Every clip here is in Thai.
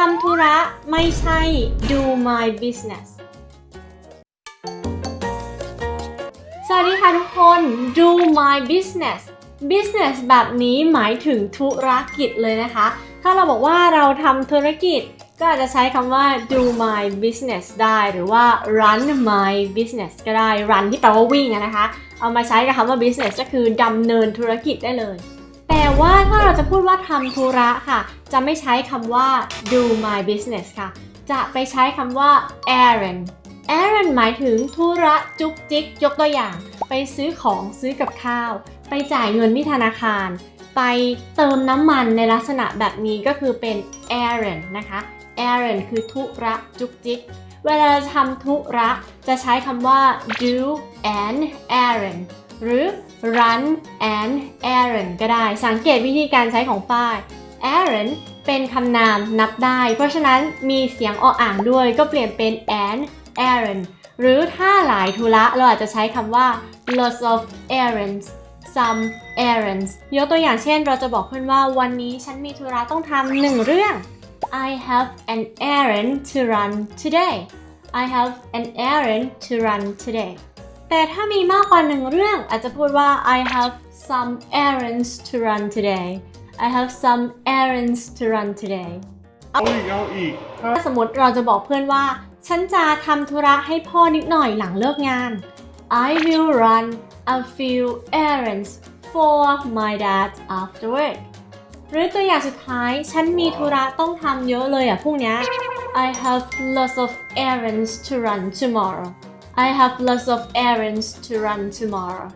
ทำธุระไม่ใช่ do my business สวัสดีค่ะทุกคน do my business business แบบนี้หมายถึงธุรกิจเลยนะคะ ถ้าเราบอกว่าเราทำธุรกิจก็อาจจะใช้คำว่า do my business ได้หรือว่า run my business ก็ได้ run ที่แปลว่าวิ่งนะคะ เอามาใช้กับคำว่า business ก็คือดำเนินธุรกิจได้เลย แต่ว่าถ้าเราจะพูดว่าทำธุระค่ะ จะไม่ใช้คำว่า do my business ค่ะ จะไปใช้คำว่า errand errand หมายถึงธุระจุกจิกยกตัวอย่าง ไปซื้อของซื้อกับข้าว ไปจ่ายเงินที่ธนาคาร ไปเติมน้ำมันในลักษณะแบบนี้ก็คือเป็น errand นะคะ errand คือธุระจุกจิก เวลาเราทำธุระจะใช้คำว่า do an errand หรือ run an errand ก็ได้ สังเกตวิธีการใช้ของฝ้าย errand เป็นคำนามนับได้ เพราะฉะนั้นมีเสียงออ่างด้วยก็เปลี่ยนเป็น an errand หรือถ้าหลายธุระเราอาจจะใช้คำว่า lots of errands some errands ยกตัวอย่างเช่นเราจะบอกเพื่อนว่าวันนี้ฉันมีธุระต้องทำหนึ่งเรื่อง I have an errand to run today I have an errand to run today แต่ถ้ามีมากกว่าหนึ่งเรื่องอาจจะพูดว่า I have some errands to run today I have some errands to run today เอาอีกเอาอีกถ้าสมมติเราจะบอกเพื่อนว่า ฉันจะทำธุระให้พ่อนิดหน่อยหลังเลิกงาน I will run a few errands for my dad after work หรือตัวอย่างสุดท้าย ฉันมีธุระต้องทำเยอะเลยอะพรุ่งเนี้ย I have lots of errands to run tomorrow I have lots of errands to run tomorrow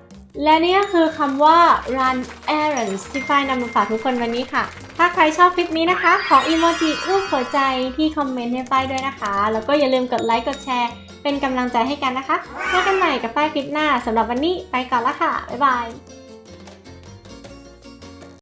และนี่ก็คือคำว่า run errands ที่ฝ้ายนำมาฝากทุกคนวันนี้ค่ะ ถ้าใครชอบคลิปนี้นะคะ ขออีโมจิรูปหัวใจที่คอมเมนต์ให้ฝ้ายด้วยนะคะ แล้วก็อย่าลืมกดไลค์ กดแชร์ เป็นกำลังใจให้กันนะคะเจอกันใหม่กับฝ้ายคลิปหน้าสำหรับวันนี้ไปก่อนละค่ะ บ๊ายบาย